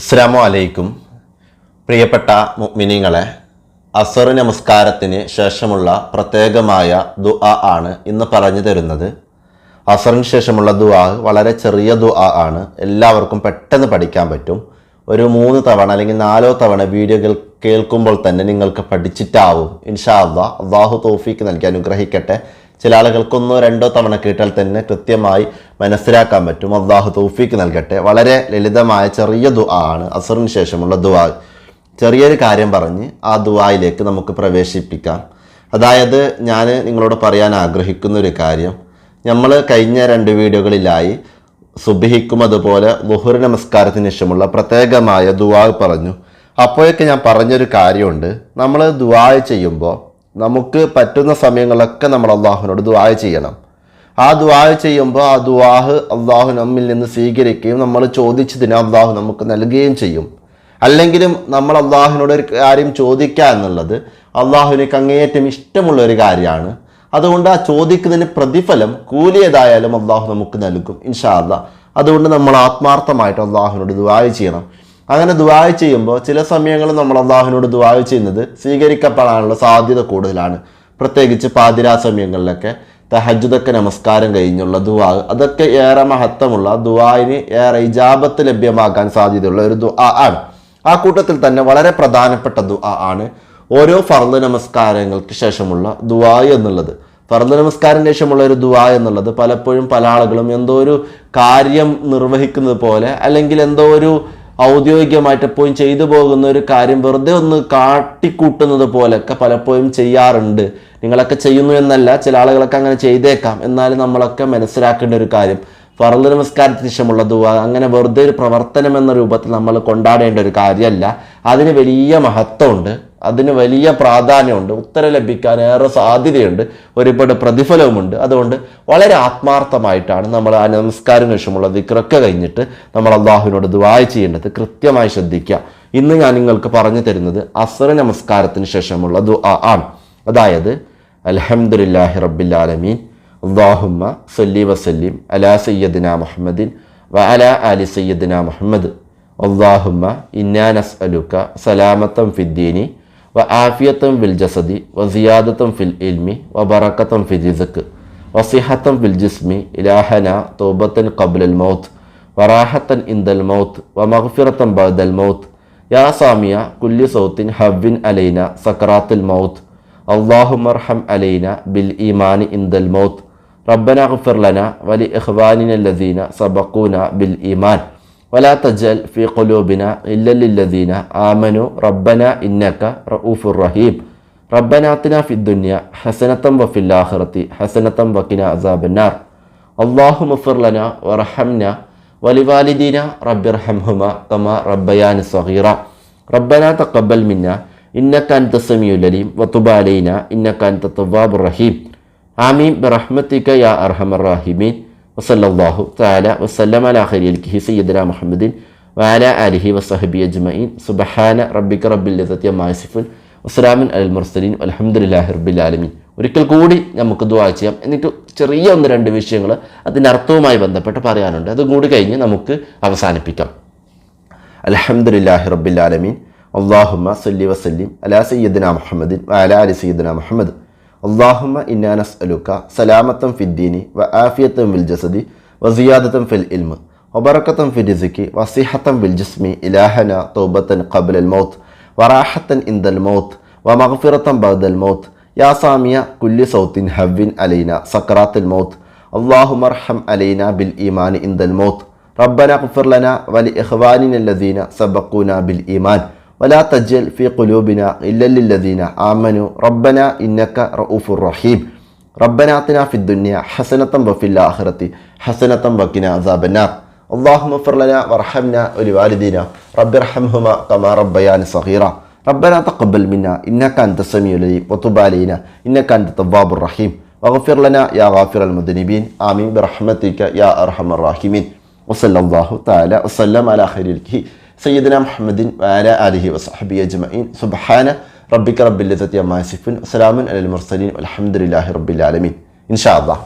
അസ്സാമു അലൈക്കും. പ്രിയപ്പെട്ട മുഅ്മിനീങ്ങളെ അസർ നമസ്കാരത്തിന് ശേഷമുള്ള പ്രത്യേകമായ ദുആ ആണ് ഇന്ന് പറഞ്ഞു തരുന്നത്. അസറിന് ശേഷമുള്ള ദുആ വളരെ ചെറിയ ദുആ ആണ്. എല്ലാവർക്കും പെട്ടെന്ന് പഠിക്കാൻ പറ്റും. ഒരു മൂന്ന് തവണ അല്ലെങ്കിൽ നാലോ തവണ വീഡിയോകൾ കേൾക്കുമ്പോൾ തന്നെ നിങ്ങൾക്ക് പഠിച്ചിട്ടാവും. ഇൻഷാ അള്ളാഹ് അള്ളാഹു തോഫീക്ക് നൽകി അനുഗ്രഹിക്കട്ടെ. ചില ആളുകൾക്കൊന്നോ രണ്ടോ തവണ കേട്ടാൽ തന്നെ കൃത്യമായി മനസ്സിലാക്കാൻ പറ്റും. അള്ളാഹു തൗഫീക്ക് നൽകട്ടെ. വളരെ ലളിതമായ ചെറിയ ദുആ ആണ്. അസറിന് ശേഷമുള്ള ദുആ. ചെറിയൊരു കാര്യം പറഞ്ഞ് ആ ദുആയിലേക്ക് നമുക്ക് പ്രവേശിപ്പിക്കാം. അതായത് ഞാൻ നിങ്ങളോട് പറയാൻ ആഗ്രഹിക്കുന്ന ഒരു കാര്യം. നമ്മൾ കഴിഞ്ഞ രണ്ട് വീഡിയോകളിലായി സുബിഹിക്കും അതുപോലെ ലുഹുർ നമസ്കാരത്തിന് ശേഷമുള്ള പ്രത്യേകമായ ദുആ പറഞ്ഞു. അപ്പോഴൊക്കെ ഞാൻ പറഞ്ഞൊരു കാര്യമുണ്ട്. നമ്മൾ ദുആ ചെയ്യുമ്പോൾ നമുക്ക് പറ്റുന്ന സമയങ്ങളൊക്കെ നമ്മൾ അള്ളാഹുവിനോട് ദുആ ചെയ്യണം. ആ ദുആ ചെയ്യുമ്പോൾ ആ ദുവാഹ് അള്ളാഹു നമ്മിൽ നിന്ന് സ്വീകരിക്കുകയും നമ്മൾ ചോദിച്ചതിന് അള്ളാഹു നമുക്ക് നൽകുകയും ചെയ്യും. അല്ലെങ്കിലും നമ്മൾ അള്ളാഹുവിനോട് ഒരു കാര്യം ചോദിക്കുക എന്നുള്ളത് അള്ളാഹുവിനേക്ക് അങ്ങേയറ്റം ഇഷ്ടമുള്ള ഒരു കാര്യമാണ്. അതുകൊണ്ട് ആ ചോദിക്കുന്നതിന് പ്രതിഫലം കൂലിയതായാലും അള്ളാഹു നമുക്ക് നൽകും ഇൻഷാ അള്ളാഹ് അതുകൊണ്ട് നമ്മൾ ആത്മാർത്ഥമായിട്ട് അള്ളാഹുവിനോട് ദുആ ചെയ്യണം. അങ്ങനെ ദുആ ചെയ്യുമ്പോൾ ചില സമയങ്ങളിൽ നമ്മൾ അള്ളാഹുവിനോട് ദുആ ചെയ്യുന്നത് സ്വീകരിക്കപ്പെടാനുള്ള സാധ്യത കൂടുതലാണ്. പ്രത്യേകിച്ച് പാതിരാ സമയങ്ങളിലൊക്കെ തഹജുദൊക്കെ നമസ്കാരം കഴിഞ്ഞുള്ള ദുവാ അതൊക്കെ ഏറെ മഹത്വമുള്ള ദുവായിന് ഏറെ ഇജാബത്ത് ലഭ്യമാകാൻ സാധ്യതയുള്ള ഒരു ദുആ ആണ്. ആ കൂട്ടത്തിൽ തന്നെ വളരെ പ്രധാനപ്പെട്ട ദുആ ആണ് ഓരോ ഫർദ് നമസ്കാരങ്ങൾക്ക് ശേഷമുള്ള ദുആ എന്നുള്ളത്. ഫർദ് നമസ്കാരം ശേഷമുള്ള ഒരു ദുആ എന്നുള്ളത് പലപ്പോഴും പല ആളുകളും എന്തോ ഒരു കാര്യം നിർവഹിക്കുന്നത് പോലെ അല്ലെങ്കിൽ എന്തോ ഒരു ഔദ്യോഗികമായിട്ട് എപ്പോഴും ചെയ്തു പോകുന്ന ഒരു കാര്യം വെറുതെ ഒന്ന് കാട്ടിക്കൂട്ടുന്നത് പോലെയൊക്കെ പലപ്പോഴും ചെയ്യാറുണ്ട്. നിങ്ങളൊക്കെ ചെയ്യുന്നു എന്നല്ല ചില ആളുകളൊക്കെ അങ്ങനെ ചെയ്തേക്കാം. എന്നാലും നമ്മളൊക്കെ മനസ്സിലാക്കേണ്ട ഒരു കാര്യം ഫറദ് നമസ്കാരത്തിന് ശേഷമുള്ള ദുവ അങ്ങനെ വെറുതെ ഒരു പ്രവർത്തനം എന്ന രൂപത്തിൽ നമ്മൾ കൊണ്ടാടേണ്ട ഒരു കാര്യമല്ല. അതിന് വലിയ മഹത്വമുണ്ട്. അതിന് വലിയ പ്രാധാന്യമുണ്ട്. ഉത്തരം ലഭിക്കാൻ ഏറെ സാധ്യതയുണ്ട്. ഒരുപാട് പ്രതിഫലവുമുണ്ട്. അതുകൊണ്ട് വളരെ ആത്മാർത്ഥമായിട്ടാണ് നമ്മൾ ആ നമസ്കാരം ശേഷമുള്ള ദിക്റൊക്കെ കഴിഞ്ഞിട്ട് നമ്മൾ അള്ളാഹുവിനോട് ദുവായ ചെയ്യേണ്ടത് കൃത്യമായി ശ്രദ്ധിക്കുക. ഇന്ന് ഞാൻ നിങ്ങൾക്ക് പറഞ്ഞു തരുന്നത് അസർ നമസ്കാരത്തിന് ശേഷമുള്ള ദുആ ആണ്. അതായത് അലഹമുല്ലാഹി റബ്ബിൽ ആലമീൻ അള്ളാഹുമ്മ സല്ലി വസല്ലിം അലാ സയ്യദിന മുഹമ്മദിൻ വ അലാ അലി സയ്യദിന മുഹമ്മദ്. അള്ളാഹുമ്മ ഇന്നാ നസ്അലുക്ക സലാമത്തം ഫിദ്ദീനി وعافية في الجسد وزيادة في العلم وبركة في الرزق وصحة في الجسم إلهنا توبة قبل الموت وراحة عند الموت ومغفرة بعد الموت. يا سامية كل صوت حب علينا سكرات الموت. اللهم ارحم علينا بالإيمان عند الموت. ربنا اغفر لنا ولإخواننا الذين سبقونا بالإيمان. ولا تجعل في قلوبنا إلا للذين آمنوا. ربنا إنك رؤوف رحيم. ربنا آتنا في الدنيا حسنة وفي الآخرة حسنة وقنا عذاب النار. اللهم اغفر لنا وارحمنا ولوالدينا. رب ارحمهما كما ربياني صغيرا. ربنا تقبل منا. إنك أنت السميع العليم. وتب علينا. إنك أنت التواب الرحيم. آمين. برحمتك يا أرحم الراحمين. വസല്ലാഹു താല വസ്ലം അല ഹരി അൽ കിഹി സയ്യിദ്ന മുഹമ്മദിൻ വാല അലിഹി വസഹബി അജ്മയിൻ സുബഹാന റബ്ബിക്ക് റബ്ബിൽ മാസിഫുൻ വസ്സലാമിൻ അൽ മുർസലീൻ. അലഹമുല്ലാഹി റബ്ബിൽ ആലമീൻ. ഒരിക്കൽ കൂടി നമുക്ക് ദുവാ ചെയ്യാം. എന്നിട്ട് ചെറിയ ഒന്ന് രണ്ട് വിഷയങ്ങൾ അതിന്റെ അർത്ഥവുമായി ബന്ധപ്പെട്ട് പറയാനുണ്ട്. അതും കൂടി കഴിഞ്ഞ് നമുക്ക് അവസാനിപ്പിക്കാം. അലഹമുല്ലാഹി റബ്ബിൽ ആലമീൻ. അള്ളാഹുമ്മ സല്ലി വസല്ലിം അലാ സയ്യദ്ന മുഹമ്മദിൻ അലാ അലി സയ്യദ്ന മുഹമ്മദ്. അള്ളാഹുമ്മ ഇന്നാ നസ്അലുക സലാമത്തം ഫിദ്ദീനി വ ആഫിയത്തം ഫിൽ ജസദി വ സിയാദത്തം ഫിൽ ഇൽമ് വബറക്കത്തം ഫി റിസ്കി വസിഹത്തം ഫിൽ ജിസ്മി ഇലാഹന തൗബത്തൻ ഖബ്ലൽ മൗത്ത് വറാഹത്തൻ ഇന്ദൽ മൗത്ത് വമഗ്ഫിറത്തൻ ബഅദൽ മൗത്ത് യാ സാമിയ കുല്ലി സൗത്തിൻ ഹവ്വിൻ അലൈന സക്രാത്തുൽ മൗത്ത് اللهم ارحم علينا بالإيمان عند الموت ربنا اغفر لنا ولإخواننا الذين سبقونا بالإيمان ولا تجل في قلوبنا إلا للذين آمنوا. ربنا إنك رؤوف رحيم. ربنا آتنا في الدنيا حسنة وفي الآخرة حسنة وقنا عذاب النار. اللهم اغفر لنا وارحمنا ولوالدينا. رب ارحمهما كما ربياني صغيرا. ربنا تقبل منا. إنك أنت السميع العليم. وتب علينا. إنك أنت التواب الرحيم. واغفر لنا يا غافر المذنبين. آمين برحمتك يا أرحم الراحمين. وصلى الله تعالى وسلم على خير الكهي സയ്യദന മുഹമ്മദിൻ വാര അലിഹി വസഹബി അജ്മീൻ സുബഹാന റബ്ബിക്ക റബ്ബില്ലത്തി അമ്മാസിഫിൻ അസ്സലാമുൻ അലൽ മുർസലീൻ. അലഹമുല്ലാഹി റബ്ബിൽ ആലമീൻ. ഇൻഷാ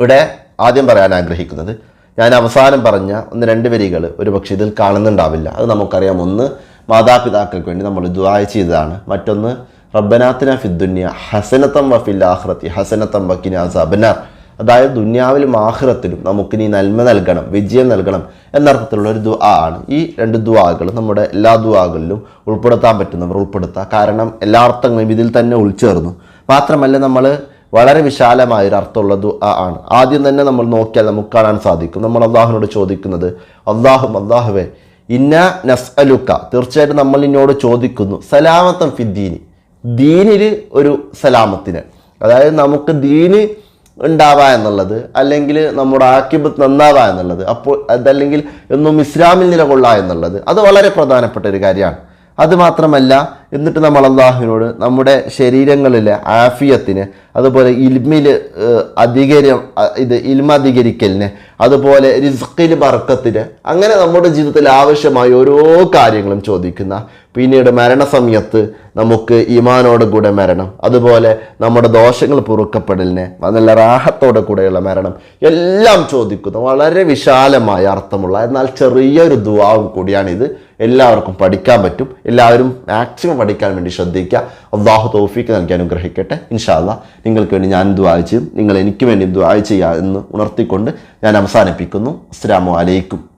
ഇവിടെ ആദ്യം പറയാൻ ആഗ്രഹിക്കുന്നത് ഞാൻ അവസാനം പറഞ്ഞ ഒന്ന് രണ്ട് വരികൾ ഒരു പക്ഷേ ഇതിൽ കാണുന്നുണ്ടാവില്ല. അത് നമുക്കറിയാം. ഒന്ന് മാതാപിതാക്കൾക്ക് വേണ്ടി നമ്മൾ ദുബായ ചെയ്തതാണ്. മറ്റൊന്ന് റബ്ബനാത്തിന ഫിദ്ദുന്യ ഹസനത്തം വഫിൽ ആഹ്റത്തി ഹസനത്തം വക്കിനാസ് അബനാർ അതായത് ദുന്യാവിലും ആഹ്റത്തിലും നമുക്കിനി നന്മ നൽകണം വിജയം നൽകണം എന്നർത്ഥത്തിലുള്ള ഒരു ദുആ ആണ്. ഈ രണ്ട് ദുആകൾ നമ്മുടെ എല്ലാ ദുആകളിലും ഉൾപ്പെടുത്താൻ പറ്റുന്നവർ ഉൾപ്പെടുത്തുക കാരണം എല്ലാ അർത്ഥങ്ങളും ഇതിൽ തന്നെ ഉൾച്ചേർന്നു. മാത്രമല്ല നമ്മൾ വളരെ വിശാലമായ ഒരു അർത്ഥമുള്ള ദുആ ആണ്. ആദ്യം തന്നെ നമ്മൾ നോക്കിയാൽ നമുക്ക് കാണാൻ സാധിക്കും. നമ്മൾ അള്ളാഹുവിനോട് ചോദിക്കുന്നത് അള്ളാഹും അള്ളാഹുവെ ഇന്ന നസ് അലുക്ക തീർച്ചയായിട്ടും നമ്മൾ നിന്നോട് ചോദിക്കുന്നു സലാമത്തം ഫിദ്ദീനി ദീനിൽ ഒരു സലാമത്തിന്. അതായത് നമുക്ക് ദീന് ഉണ്ടാവുക എന്നുള്ളത് അല്ലെങ്കിൽ നമ്മുടെ ആക്കിബത്ത് നന്നാവുക എന്നുള്ളത് അപ്പോൾ അതല്ലെങ്കിൽ എന്നും ഇസ്ലാമിൽ നിലകൊള്ളുക എന്നുള്ളത് അത് വളരെ പ്രധാനപ്പെട്ട ഒരു കാര്യമാണ്. അത് മാത്രമല്ല എന്നിട്ട് നമ്മൾ അള്ളാഹുവിനോട് നമ്മുടെ ശരീരങ്ങളിലെ ആഫിയത്തിന് അതുപോലെ ഇൽമിൽ അധികരം ഇത് ഇൽമ അധികരിക്കലിന് അതുപോലെ റിസ്കിൽ ബർക്കത്തിന് അങ്ങനെ നമ്മുടെ ജീവിതത്തിൽ ആവശ്യമായ ഓരോ കാര്യങ്ങളും ചോദിക്കുന്ന പിന്നീട് മരണസമയത്ത് നമുക്ക് ഈമാനോട് കൂടെ മരണം അതുപോലെ നമ്മുടെ ദോഷങ്ങൾ പൊറുക്കപ്പെടലിന് നല്ല റാഹത്തോടെ കൂടെയുള്ള മരണം എല്ലാം ചോദിക്കുന്നു. വളരെ വിശാലമായ അർത്ഥമുള്ള എന്നാൽ ചെറിയൊരു ദുവാവും കൂടിയാണിത്. എല്ലാവർക്കും പഠിക്കാൻ പറ്റും. എല്ലാവരും മാക്സിമം പഠിക്കാൻ വേണ്ടി ശ്രദ്ധിക്കുക. അള്ളാഹു തോഫിക്ക് നൽകി അനുഗ്രഹിക്കട്ടെ. ഇൻഷാല്ല നിങ്ങൾക്ക് വേണ്ടി ഞാൻ ദുആ ചെയ്യും. നിങ്ങൾ എനിക്ക് വേണ്ടി ദുആ ചെയ്യുക എന്ന് ഉണർത്തിക്കൊണ്ട് ഞാൻ അവസാനിപ്പിക്കുന്നു. അസ്സാം വലൈക്കും